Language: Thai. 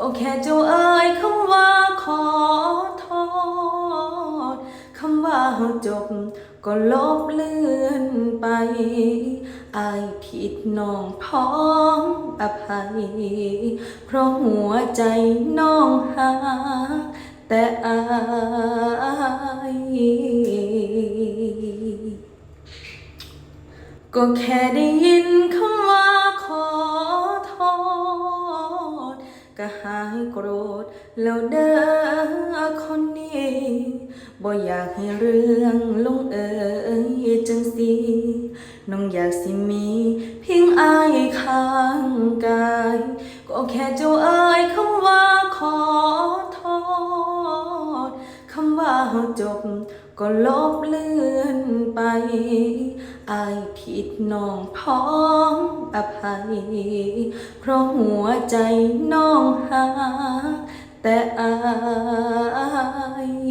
ก็แค่เจ้าเอ่ยคำว่าขอโทษคำว่าจบ ก็ลบเลือนไปอายผิดน้องพร้อมอภัย เพราะหัวใจน้องหา แต่อายก็แค่ได้ยินคำ ก็หายโกรธ แล้วเด้อคนนี้บ่อยากให้เรื่องลงเอยจังสิน้องอยากสิมีเพียงอายข้างกาย ก็แค่เจ้าเอ่ยคำว่าขอโทษคำว่าจบ ก็ลบเลือนไปอายผิดน้องพร้อมอภัย เพราะหัวใจน้องหา แต่อาย